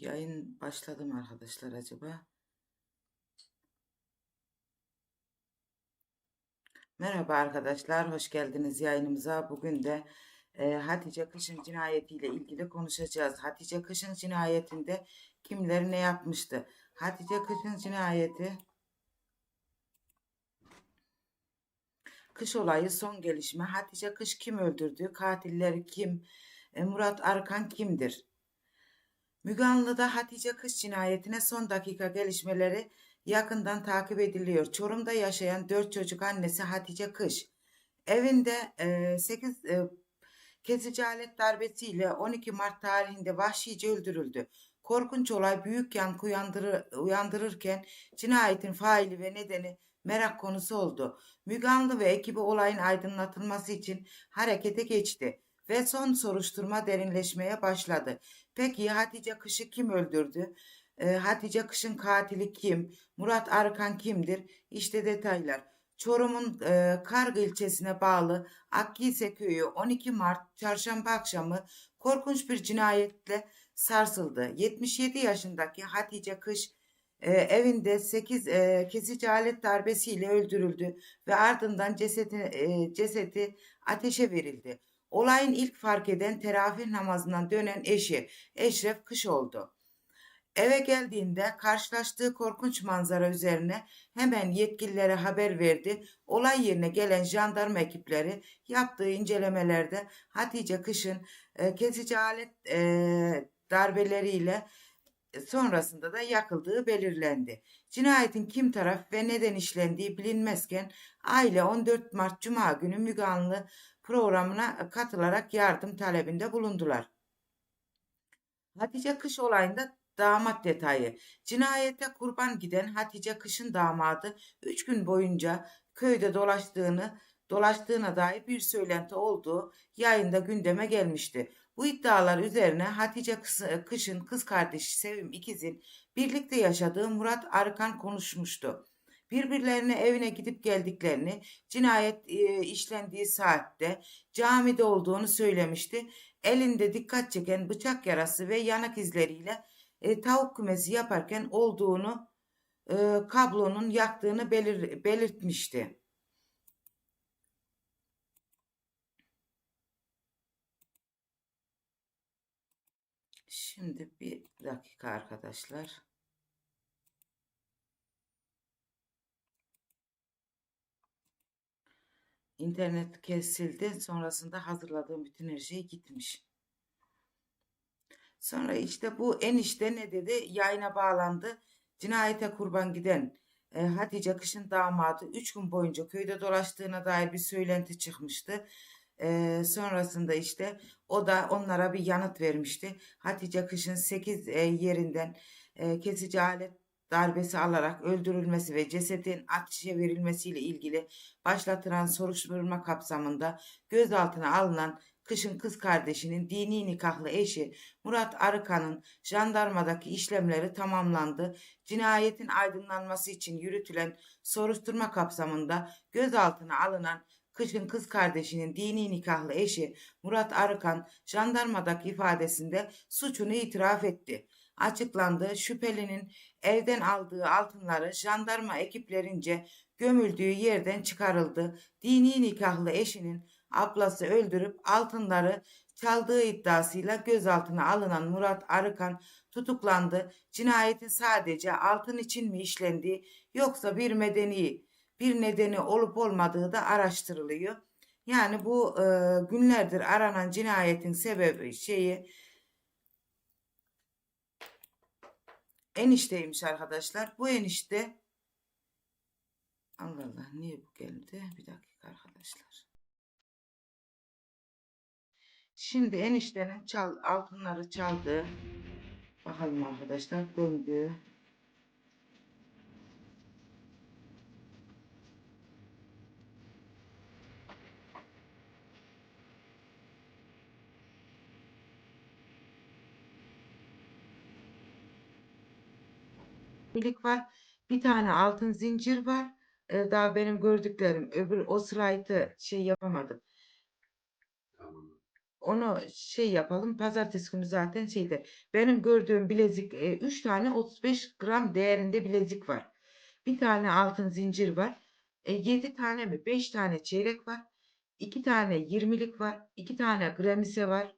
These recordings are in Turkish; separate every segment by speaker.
Speaker 1: Yayın başladı mı arkadaşlar acaba? Merhaba arkadaşlar, hoş geldiniz yayınımıza. Bugün de e, Hatice Kışın cinayetiyle ilgili konuşacağız. Hatice Kışın cinayetinde kimler ne yapmıştı? Hatice Kışın cinayeti Kış olayı son gelişme. Hatice Kış kim öldürdü? Katilleri kim? E, Murat Arkan kimdir? Müge Anlı'da Hatice Kış cinayetine son dakika gelişmeleri yakından takip ediliyor. Çorum'da yaşayan dört çocuk annesi Hatice Kış evinde 8 kesici alet darbesiyle 12 Mart tarihinde vahşice öldürüldü. Korkunç olay büyük yankı uyandırır, uyandırırken cinayetin faili ve nedeni merak konusu oldu. Müge Anlı ve ekibi olayın aydınlatılması için harekete geçti ve son soruşturma derinleşmeye başladı. Peki Hatice Kış'ı kim öldürdü? Ee, Hatice Kış'ın katili kim? Murat Arkan kimdir? İşte detaylar. Çorum'un e, Kargı ilçesine bağlı Akkiyse köyü 12 Mart çarşamba akşamı korkunç bir cinayetle sarsıldı. 77 yaşındaki Hatice Kış e, evinde 8 e, kesici alet darbesiyle öldürüldü ve ardından cesedi, e, cesedi ateşe verildi. Olayın ilk fark eden teravih namazından dönen eşi Eşref Kış oldu. Eve geldiğinde karşılaştığı korkunç manzara üzerine hemen yetkililere haber verdi. Olay yerine gelen jandarma ekipleri yaptığı incelemelerde Hatice Kış'ın e, kesici alet e, darbeleriyle sonrasında da yakıldığı belirlendi. Cinayetin kim taraf ve neden işlendiği bilinmezken aile 14 Mart Cuma günü Müge Anlı programına katılarak yardım talebinde bulundular. Hatice Kış olayında damat detayı. Cinayete kurban giden Hatice Kış'ın damadı 3 gün boyunca köyde dolaştığını dolaştığına dair bir söylenti olduğu yayında gündeme gelmişti. Bu iddialar üzerine Hatice Kış'ın kız kardeşi Sevim İkiz'in birlikte yaşadığı Murat Arkan konuşmuştu. Birbirlerine evine gidip geldiklerini, cinayet e, işlendiği saatte camide olduğunu söylemişti. Elinde dikkat çeken bıçak yarası ve yanak izleriyle e, tavuk kümesi yaparken olduğunu e, kablonun yaktığını belir, belirtmişti. Şimdi bir dakika arkadaşlar. İnternet kesildi. Sonrasında hazırladığım bütün her şey gitmiş. Sonra işte bu enişte ne dedi? Yayına bağlandı. Cinayete kurban giden e, Hatice Kış'ın damadı 3 gün boyunca köyde dolaştığına dair bir söylenti çıkmıştı. E, sonrasında işte o da onlara bir yanıt vermişti. Hatice Kış'ın 8 e, yerinden e, kesici alet darbesi alarak öldürülmesi ve cesedin ateşe verilmesiyle ilgili başlatılan soruşturma kapsamında gözaltına alınan Kış'ın kız kardeşinin dini nikahlı eşi Murat Arıkan'ın jandarmadaki işlemleri tamamlandı. Cinayetin aydınlanması için yürütülen soruşturma kapsamında gözaltına alınan Kış'ın kız kardeşinin dini nikahlı eşi Murat Arıkan jandarmadaki ifadesinde suçunu itiraf etti. Açıklandı şüphelinin evden aldığı altınları jandarma ekiplerince gömüldüğü yerden çıkarıldı. Dini nikahlı eşinin ablası öldürüp altınları çaldığı iddiasıyla gözaltına alınan Murat Arıkan tutuklandı. Cinayetin sadece altın için mi işlendiği yoksa bir medeni bir nedeni olup olmadığı da araştırılıyor. Yani bu e, günlerdir aranan cinayetin sebebi şeyi enişteymiş arkadaşlar. Bu enişte Allah Allah niye bu geldi? Bir dakika arkadaşlar. Şimdi eniştenin çal, altınları çaldı. Bakalım arkadaşlar döndü. Birlik var. Bir tane altın zincir var. Ee, daha benim gördüklerim. Öbür o slaytı şey yapamadım.
Speaker 2: Tamam.
Speaker 1: onu şey yapalım. Pazartesi günü zaten şeyde. Benim gördüğüm bilezik 3 tane 35 gram değerinde bilezik var. Bir tane altın zincir var. 7 tane mi? 5 tane çeyrek var. 2 tane 20'lik var. 2 tane gramise var.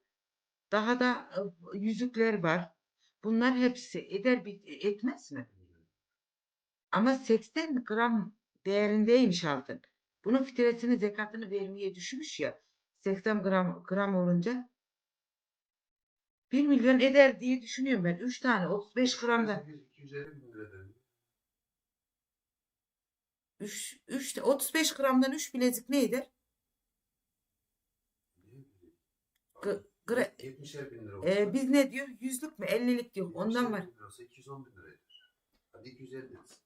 Speaker 1: Daha da e, yüzükler var. Bunlar hepsi eder etmez mi? Ama 80 gram değerindeymiş altın. Bunun fitresini zekatını vermeye düşmüş ya. 80 gram gram olunca 1 milyon eder diye düşünüyorum ben. 3 tane 35 gramda
Speaker 2: 250 bin lira dedim.
Speaker 1: 3, 3 35 gramdan 3 bilezik ne eder? G- gra-
Speaker 2: 70'er bin lira.
Speaker 1: e, biz ne diyor? Yüzlük mü? 50'lik diyor. Ondan
Speaker 2: 70'er
Speaker 1: var.
Speaker 2: bin lira olsa 210 bin lira. Hadi 250 deriz.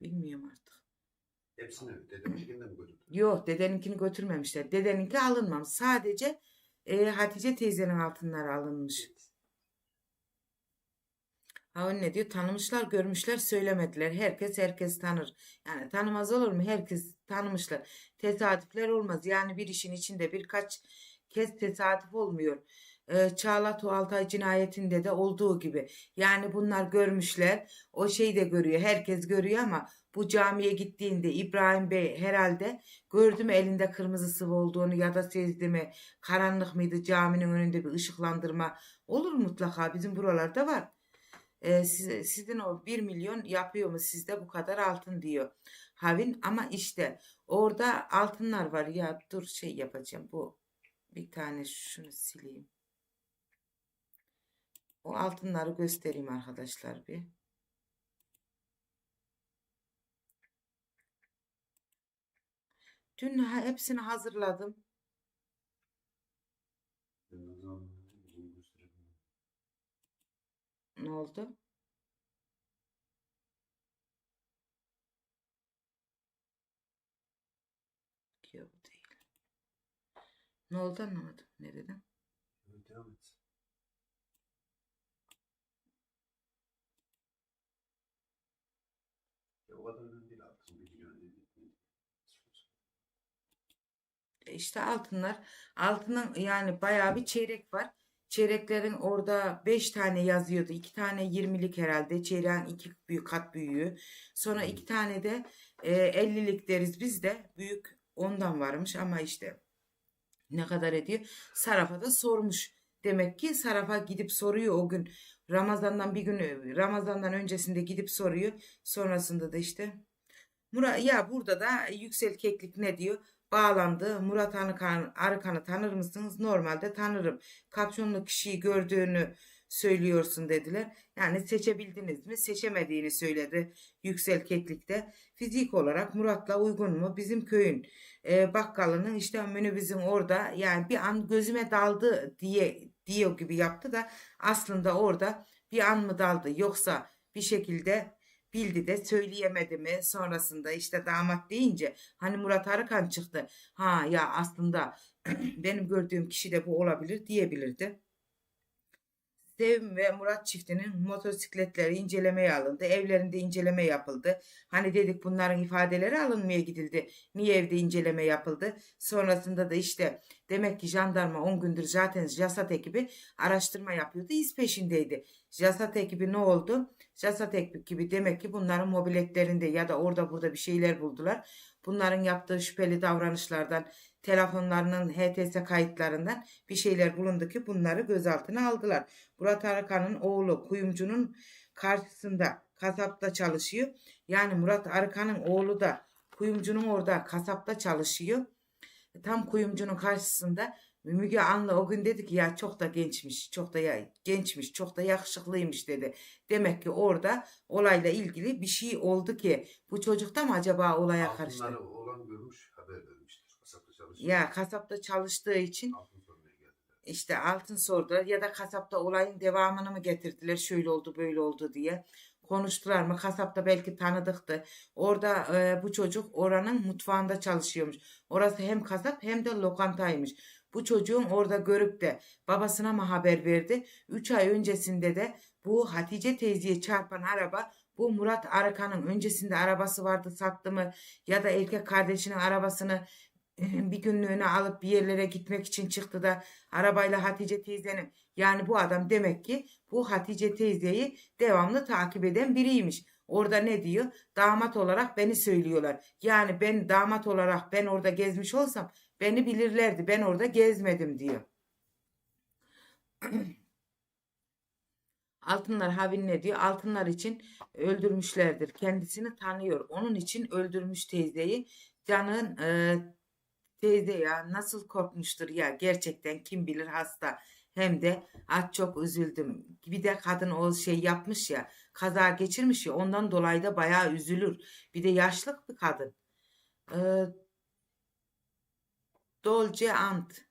Speaker 1: Bilmiyorum artık.
Speaker 2: Hepsini dedemcikinden mi götürdün?
Speaker 1: Yok dedeninkini götürmemişler. Dedeninki alınmamış. Sadece e, Hatice teyzenin altınları alınmış. Ha ne diyor? Tanımışlar, görmüşler, söylemediler. Herkes herkes tanır. Yani tanımaz olur mu? Herkes tanımışlar. Tesadüfler olmaz. Yani bir işin içinde birkaç kez tesadüf olmuyor. Ee, Çağla Tuğaltay cinayetinde de olduğu gibi. Yani bunlar görmüşler. O şeyi de görüyor. Herkes görüyor ama bu camiye gittiğinde İbrahim Bey herhalde gördü mü elinde kırmızı sıvı olduğunu ya da sezdi mi? Karanlık mıydı caminin önünde bir ışıklandırma olur mutlaka. Bizim buralarda var. Ee, size, sizin o 1 milyon yapıyor mu sizde bu kadar altın diyor. Havin ama işte orada altınlar var ya dur şey yapacağım bu bir tane şunu sileyim. O altınları göstereyim arkadaşlar bir. Dün hepsini hazırladım. Ne oldu? Yok değil. Ne oldu anlamadım. Ne dedim?
Speaker 2: Kadar önemli değil altın milyon değil.
Speaker 1: E İşte altınlar. Altının yani bayağı bir çeyrek var. Çeyreklerin orada 5 tane yazıyordu. 2 tane 20'lik herhalde. Çeyreğin 2 büyük kat büyüğü. Sonra 2 tane de e, 50'lik deriz biz de. Büyük ondan varmış ama işte ne kadar ediyor? Sarafa da sormuş. Demek ki Sarafa gidip soruyor o gün. Ramazan'dan bir gün Ramazan'dan öncesinde gidip soruyor. Sonrasında da işte Murat ya burada da Yüksel Keklik ne diyor? Bağlandı. Murat Arıkan, Arıkan'ı tanır mısınız? Normalde tanırım. Kapşonlu kişiyi gördüğünü söylüyorsun dediler. Yani seçebildiniz mi? Seçemediğini söyledi Yüksel Keklik'te. Fizik olarak Murat'la uygun mu? Bizim köyün e, bakkalının işte minibüsün orada yani bir an gözüme daldı diye diyor gibi yaptı da aslında orada bir an mı daldı yoksa bir şekilde bildi de söyleyemedi mi sonrasında işte damat deyince hani Murat Arıkan çıktı ha ya aslında benim gördüğüm kişi de bu olabilir diyebilirdi. Sevim ve Murat çiftinin motosikletleri incelemeye alındı. Evlerinde inceleme yapıldı. Hani dedik bunların ifadeleri alınmaya gidildi. Niye evde inceleme yapıldı? Sonrasında da işte demek ki jandarma 10 gündür zaten JASAT ekibi araştırma yapıyordu. İz peşindeydi. JASAT ekibi ne oldu? JASAT ekibi demek ki bunların mobiletlerinde ya da orada burada bir şeyler buldular. Bunların yaptığı şüpheli davranışlardan, telefonlarının HTS kayıtlarından bir şeyler bulundu ki bunları gözaltına aldılar. Murat Arıkan'ın oğlu kuyumcunun karşısında kasapta çalışıyor. Yani Murat Arıkan'ın oğlu da kuyumcunun orada kasapta çalışıyor. Tam kuyumcunun karşısında Müge Anlı o gün dedi ki ya çok da gençmiş, çok da ya, gençmiş, çok da yakışıklıymış dedi. Demek ki orada olayla ilgili bir şey oldu ki bu çocuk da mı acaba olaya karıştı?
Speaker 2: Altınları olan görmüş haber.
Speaker 1: Ya kasapta çalıştığı için işte altın sordular ya da kasapta olayın devamını mı getirdiler? Şöyle oldu böyle oldu diye. Konuştular mı? Kasapta belki tanıdıktı. Orada e, bu çocuk oranın mutfağında çalışıyormuş. Orası hem kasap hem de lokantaymış. Bu çocuğun orada görüp de babasına mı haber verdi? 3 ay öncesinde de bu Hatice teyzeye çarpan araba bu Murat Arıkan'ın öncesinde arabası vardı sattı mı? Ya da erkek kardeşinin arabasını bir günlüğüne alıp bir yerlere gitmek için çıktı da arabayla Hatice teyzenin yani bu adam demek ki bu Hatice teyzeyi devamlı takip eden biriymiş. Orada ne diyor? Damat olarak beni söylüyorlar. Yani ben damat olarak ben orada gezmiş olsam beni bilirlerdi. Ben orada gezmedim diyor. Altınlar Havin ne diyor? Altınlar için öldürmüşlerdir. Kendisini tanıyor. Onun için öldürmüş teyzeyi. Canın e, teyze ya nasıl korkmuştur ya gerçekten kim bilir hasta. Hem de ah çok üzüldüm. Bir de kadın o şey yapmış ya kaza geçirmiş ya ondan dolayı da bayağı üzülür. Bir de yaşlı bir kadın. E, Dolce Ant.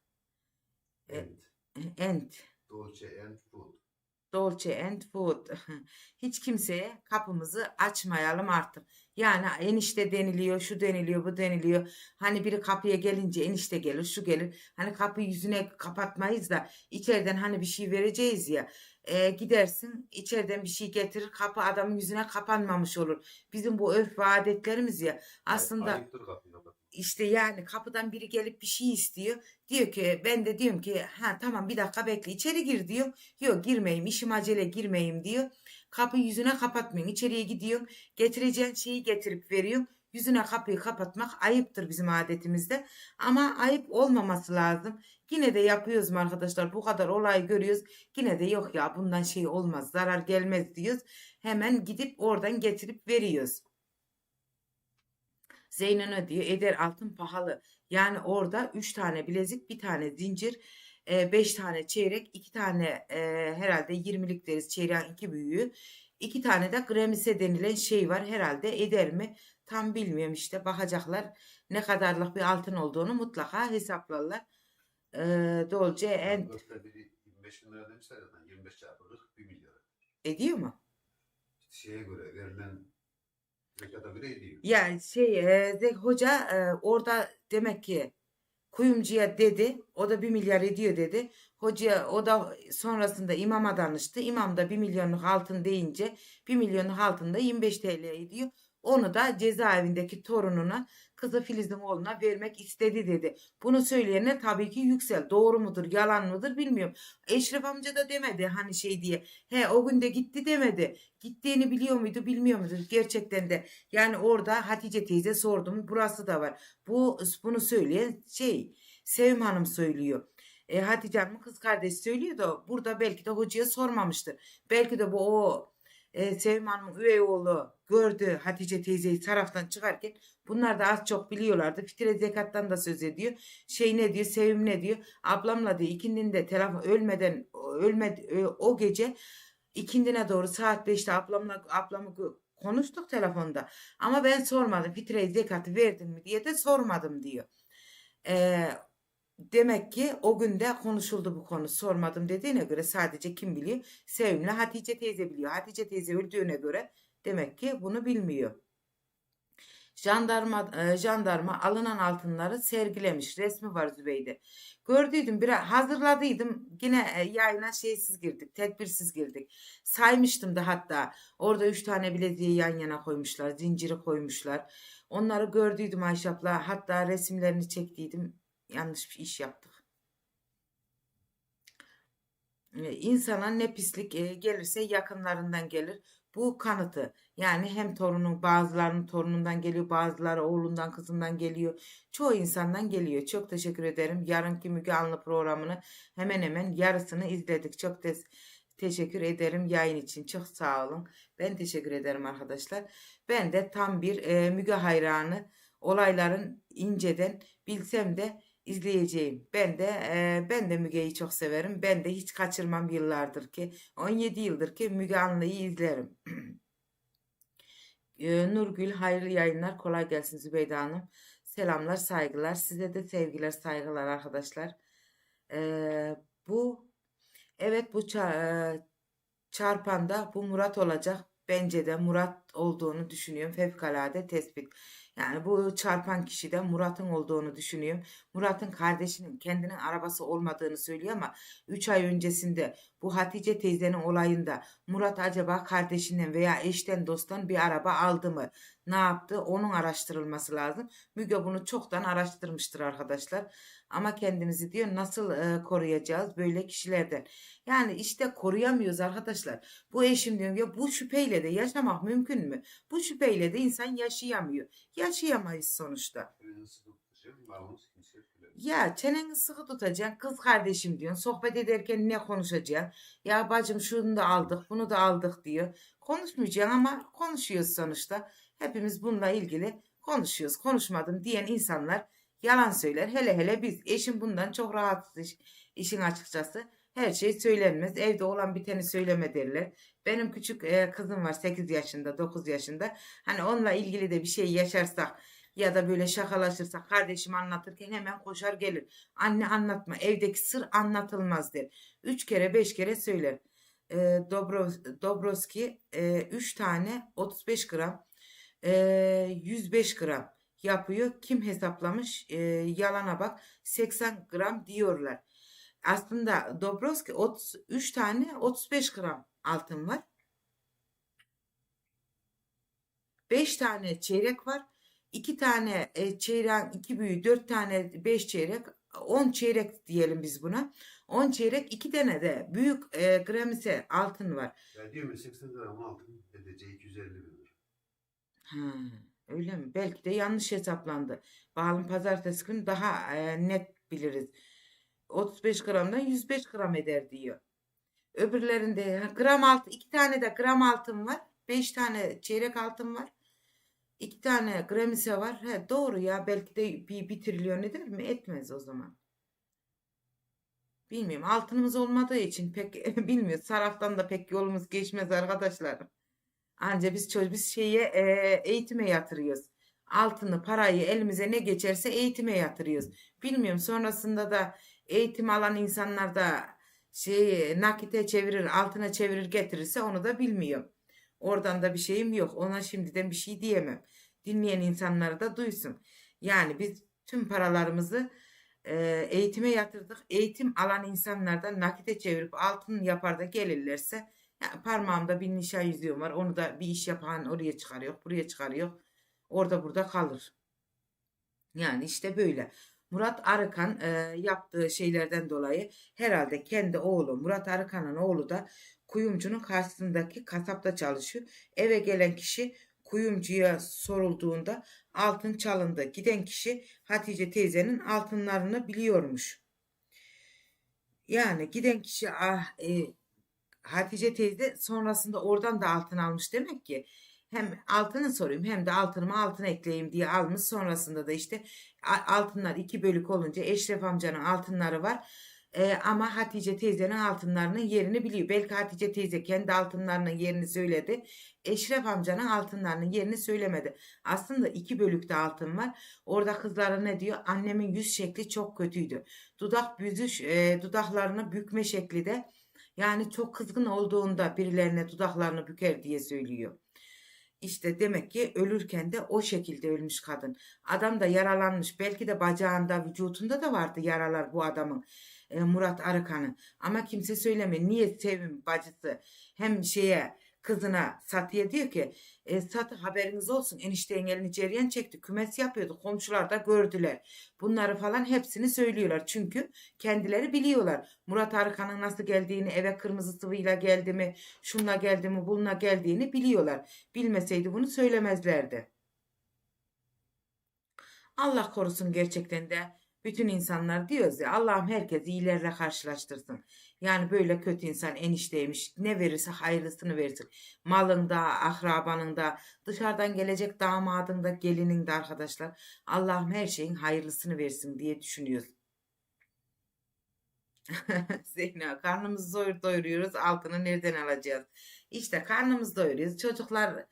Speaker 1: E,
Speaker 2: And.
Speaker 1: Ent.
Speaker 2: Dolce and Food.
Speaker 1: Dolce and Food. Hiç kimseye kapımızı açmayalım artık. Yani enişte deniliyor, şu deniliyor, bu deniliyor. Hani biri kapıya gelince enişte gelir, şu gelir. Hani kapıyı yüzüne kapatmayız da içeriden hani bir şey vereceğiz ya. E, gidersin içeriden bir şey getirir kapı adamın yüzüne kapanmamış olur. Bizim bu örf ve adetlerimiz ya. Aslında
Speaker 2: Ayıptır kapıyı kapat.
Speaker 1: İşte yani kapıdan biri gelip bir şey istiyor. Diyor ki ben de diyorum ki ha tamam bir dakika bekle içeri gir diyor. Yok girmeyeyim işim acele girmeyeyim diyor. Kapıyı yüzüne kapatmıyorsun içeriye gidiyorsun. Getireceğin şeyi getirip veriyorsun. Yüzüne kapıyı kapatmak ayıptır bizim adetimizde. Ama ayıp olmaması lazım. Yine de yapıyoruz mu arkadaşlar? Bu kadar olay görüyoruz. Yine de yok ya bundan şey olmaz zarar gelmez diyoruz. Hemen gidip oradan getirip veriyoruz. Zeyno ne diyor? Eder altın pahalı. Yani orada 3 tane bilezik, bir tane zincir, 5 tane çeyrek, 2 tane e, herhalde 20'lik deriz çeyreğin iki büyüğü. 2 tane de gremise denilen şey var. Herhalde eder mi? Tam bilmiyorum işte. Bakacaklar ne kadarlık bir altın olduğunu mutlaka hesaplarlar. E, Dolce and
Speaker 2: Dörtte biri 25 bin lira demişler zaten. 25 çarpı 40 1 milyar.
Speaker 1: ediyor mu?
Speaker 2: Şeye göre verilen zekata
Speaker 1: şey e, Hoca e, orada demek ki kuyumcuya dedi. O da 1 milyar ediyor dedi. Hoca o da sonrasında imama danıştı. İmam da 1 milyonluk altın deyince 1 milyonluk altın da 25 TL ediyor. Onu da cezaevindeki torununa kızı Filiz'in oğluna vermek istedi dedi. Bunu söyleyene tabii ki yüksel. Doğru mudur yalan mıdır bilmiyorum. Eşref amca da demedi hani şey diye. He o gün de gitti demedi. Gittiğini biliyor muydu bilmiyor muydu gerçekten de. Yani orada Hatice teyze sordu mu burası da var. Bu bunu söyleyen şey Sevim Hanım söylüyor. E, Hatice Hanım'ın kız kardeşi söylüyor da burada belki de hocaya sormamıştır. Belki de bu o e, Sevim Hanım'ın üvey oğlu gördü Hatice teyzeyi taraftan çıkarken bunlar da az çok biliyorlardı. Fitre zekattan da söz ediyor. Şey ne diyor Sevim ne diyor ablamla diyor ikindinde telefon ölmeden ölmedi o gece ikindine doğru saat 5'te ablamla ablamı konuştuk telefonda. Ama ben sormadım fitre zekatı verdin mi diye de sormadım diyor. Ee, demek ki o günde konuşuldu bu konu. Sormadım dediğine göre sadece kim biliyor? Sevimli Hatice teyze biliyor. Hatice teyze öldüğüne göre demek ki bunu bilmiyor. Jandarma, e, jandarma alınan altınları sergilemiş. Resmi var Zübeyde. Gördüydüm biraz hazırladıydım. Yine e, yayına şeysiz girdik. Tedbirsiz girdik. Saymıştım da hatta. Orada üç tane bileziği yan yana koymuşlar. Zinciri koymuşlar. Onları gördüydüm Ayşe abla. Hatta resimlerini çektiydim. Yanlış bir iş yaptık. E, İnsana ne pislik e, gelirse yakınlarından gelir. Bu kanıtı. Yani hem torunun bazılarının torunundan geliyor, bazıları oğlundan, kızından geliyor. Çoğu insandan geliyor. Çok teşekkür ederim. Yarınki Müge Anlı programını hemen hemen yarısını izledik. Çok te teşekkür ederim yayın için. Çok sağ olun. Ben teşekkür ederim arkadaşlar. Ben de tam bir e, Müge hayranı. Olayların inceden bilsem de izleyeceğim. Ben de e, ben de Müge'yi çok severim. Ben de hiç kaçırmam yıllardır ki 17 yıldır ki Müge Anlı'yı izlerim. e, Nurgül hayırlı yayınlar. Kolay gelsin Zübeyde Hanım. Selamlar, saygılar. Size de sevgiler, saygılar arkadaşlar. E, bu evet bu ça- çarpanda bu Murat olacak. bence de Murat olduğunu düşünüyorum. Fevkalade tespit. Yani bu çarpan kişi de Murat'ın olduğunu düşünüyorum. Murat'ın kardeşinin kendinin arabası olmadığını söylüyor ama 3 ay öncesinde bu Hatice teyzenin olayında Murat acaba kardeşinden veya eşten dosttan bir araba aldı mı? Ne yaptı? Onun araştırılması lazım. Müge bunu çoktan araştırmıştır arkadaşlar. Ama kendimizi diyor nasıl e, koruyacağız böyle kişilerden? Yani işte koruyamıyoruz arkadaşlar. Bu eşim diyorum ya bu şüpheyle de yaşamak mümkün mü? Bu şüpheyle de insan yaşayamıyor. Yaşayamayız sonuçta. Ya çeneni sıkı tutacaksın. Kız kardeşim diyorsun. Sohbet ederken ne konuşacaksın? Ya bacım şunu da aldık, bunu da aldık diyor. Konuşmayacaksın ama konuşuyoruz sonuçta. Hepimiz bununla ilgili konuşuyoruz. Konuşmadım diyen insanlar yalan söyler. Hele hele biz. Eşim bundan çok rahatsız iş- işin açıkçası. Her şey söylenmez. Evde olan biteni söyleme derler. Benim küçük e, kızım var 8 yaşında, 9 yaşında. Hani onunla ilgili de bir şey yaşarsak ya da böyle şakalaşırsak kardeşim anlatırken hemen koşar gelir. Anne anlatma evdeki sır anlatılmaz der. Üç kere beş kere söyler. E, Dobro, Dobroski 3 tane 35 gram e, 105 gram yapıyor. Kim hesaplamış? E, yalana bak 80 gram diyorlar. Aslında Dobroski 33 tane 35 gram altın var. 5 tane çeyrek var. 2 tane e, çeyreğin 2 büyüğü 4 tane 5 çeyrek 10 çeyrek diyelim biz buna. 10 çeyrek 2 tane de büyük e, gramise altın var.
Speaker 2: Ya diyorum ya 80 gram altın edeceği 250 bin lira.
Speaker 1: Ha, öyle mi? Belki de yanlış hesaplandı. Bağlı pazartesi günü daha e, net biliriz. 35 gramdan 105 gram eder diyor. Öbürlerinde gram altı, iki tane de gram altın var. Beş tane çeyrek altın var. İki tane gramise var. He, doğru ya belki de bir, bir trilyon eder mi? Etmez o zaman. Bilmiyorum. Altınımız olmadığı için pek bilmiyoruz. Saraftan da pek yolumuz geçmez arkadaşlar. Anca biz çocuk biz şeye e, eğitime yatırıyoruz. Altını, parayı elimize ne geçerse eğitime yatırıyoruz. Bilmiyorum sonrasında da eğitim alan insanlar da şey nakite çevirir, altına çevirir getirirse onu da bilmiyorum. Oradan da bir şeyim yok. Ona şimdiden bir şey diyemem. Dinleyen insanları da duysun. Yani biz tüm paralarımızı e, eğitime yatırdık. Eğitim alan insanlardan nakite çevirip altın yapar da gelirlerse ya parmağımda bir nişan yüzüğüm var. Onu da bir iş yapan oraya çıkarıyor, buraya çıkarıyor. Orada burada kalır. Yani işte böyle. Murat Arıkan e, yaptığı şeylerden dolayı herhalde kendi oğlu Murat Arıkan'ın oğlu da kuyumcunun karşısındaki kasapta çalışıyor. Eve gelen kişi kuyumcuya sorulduğunda altın çalındı. Giden kişi Hatice teyzenin altınlarını biliyormuş. Yani giden kişi ah, e, Hatice teyze sonrasında oradan da altın almış demek ki. Hem altını sorayım hem de altınıma altın ekleyeyim diye almış. Sonrasında da işte altınlar iki bölük olunca Eşref amcanın altınları var. Ee, ama Hatice teyzenin altınlarının yerini biliyor. Belki Hatice teyze kendi altınlarının yerini söyledi. Eşref amcanın altınlarının yerini söylemedi. Aslında iki bölükte altın var. Orada kızlara ne diyor? Annemin yüz şekli çok kötüydü. Dudak büzüş, e, dudaklarını bükme şekli de yani çok kızgın olduğunda birilerine dudaklarını büker diye söylüyor. İşte demek ki ölürken de o şekilde ölmüş kadın. Adam da yaralanmış. Belki de bacağında, vücutunda da vardı yaralar bu adamın. e, Murat Arıkan'ın. Ama kimse söylemiyor. Niye Sevim bacısı hem şeye kızına Satı'ya diyor ki e, Satı haberiniz olsun enişteyin elini ceryan çekti. Kümes yapıyordu. Komşular da gördüler. Bunları falan hepsini söylüyorlar. Çünkü kendileri biliyorlar. Murat Arıkan'ın nasıl geldiğini, eve kırmızı sıvıyla geldi mi, şunla geldi mi, bununla geldiğini biliyorlar. Bilmeseydi bunu söylemezlerdi. Allah korusun gerçekten de bütün insanlar diyoruz ya Allah'ım herkesi iyilerle karşılaştırsın. Yani böyle kötü insan enişteymiş ne verirse hayırlısını versin. Malın da, akrabanın da, dışarıdan gelecek damadın da, gelinin de arkadaşlar. Allah'ım her şeyin hayırlısını versin diye düşünüyoruz. Zeyna karnımızı doyur, doyuruyoruz altını nereden alacağız? İşte karnımızı doyuruyoruz. Çocuklar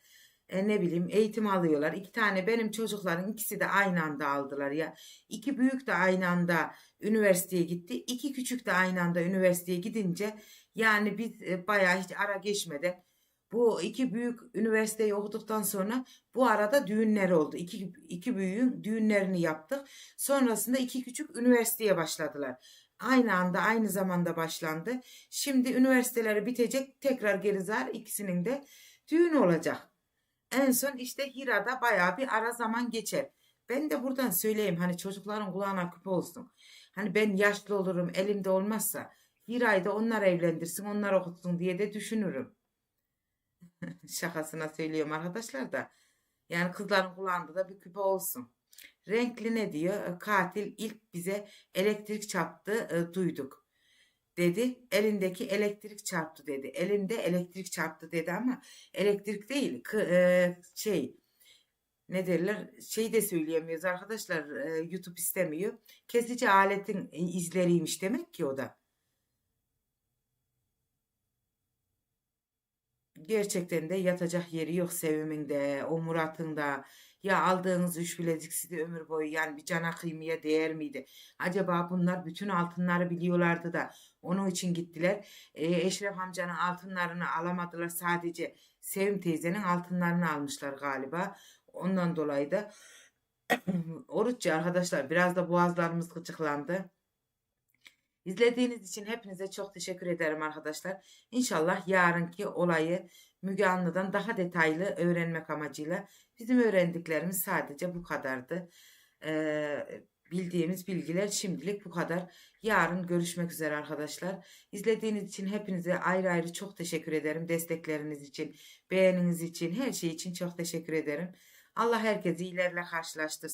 Speaker 1: e, ne bileyim eğitim alıyorlar. İki tane benim çocukların ikisi de aynı anda aldılar ya. İki büyük de aynı anda üniversiteye gitti. İki küçük de aynı anda üniversiteye gidince yani biz e, bayağı hiç ara geçmeden Bu iki büyük üniversiteyi okuduktan sonra bu arada düğünler oldu. İki, iki büyüğün düğünlerini yaptık. Sonrasında iki küçük üniversiteye başladılar. Aynı anda aynı zamanda başlandı. Şimdi üniversiteleri bitecek. Tekrar Gerizar ikisinin de düğün olacak. En son işte Hira'da bayağı bir ara zaman geçer. Ben de buradan söyleyeyim hani çocukların kulağına küpe olsun. Hani ben yaşlı olurum elimde olmazsa Hira'yı da onlar evlendirsin onlar okutsun diye de düşünürüm. Şakasına söylüyorum arkadaşlar da. Yani kızların kulağında da bir küpe olsun. Renkli ne diyor? Katil ilk bize elektrik çarptı e, duyduk dedi. Elindeki elektrik çarptı dedi. Elinde elektrik çarptı dedi ama elektrik değil. Kı- e, şey ne derler? Şey de söyleyemiyoruz arkadaşlar. e, YouTube istemiyor. Kesici aletin izleriymiş demek ki o da. Gerçekten de yatacak yeri yok Sevim'in de, o Murat'ın da. Ya aldığınız üç bilezik size ömür boyu yani bir cana kıymaya değer miydi? Acaba bunlar bütün altınları biliyorlardı da onun için gittiler. E, Eşref amcanın altınlarını alamadılar sadece Sevim teyzenin altınlarını almışlar galiba. Ondan dolayı da oruççu arkadaşlar biraz da boğazlarımız gıcıklandı. İzlediğiniz için hepinize çok teşekkür ederim arkadaşlar. İnşallah yarınki olayı Müge Anlı'dan daha detaylı öğrenmek amacıyla bizim öğrendiklerimiz sadece bu kadardı. Ee, bildiğimiz bilgiler şimdilik bu kadar. Yarın görüşmek üzere arkadaşlar. İzlediğiniz için hepinize ayrı ayrı çok teşekkür ederim. Destekleriniz için, beğeniniz için, her şey için çok teşekkür ederim. Allah herkesi ilerle karşılaştırsın.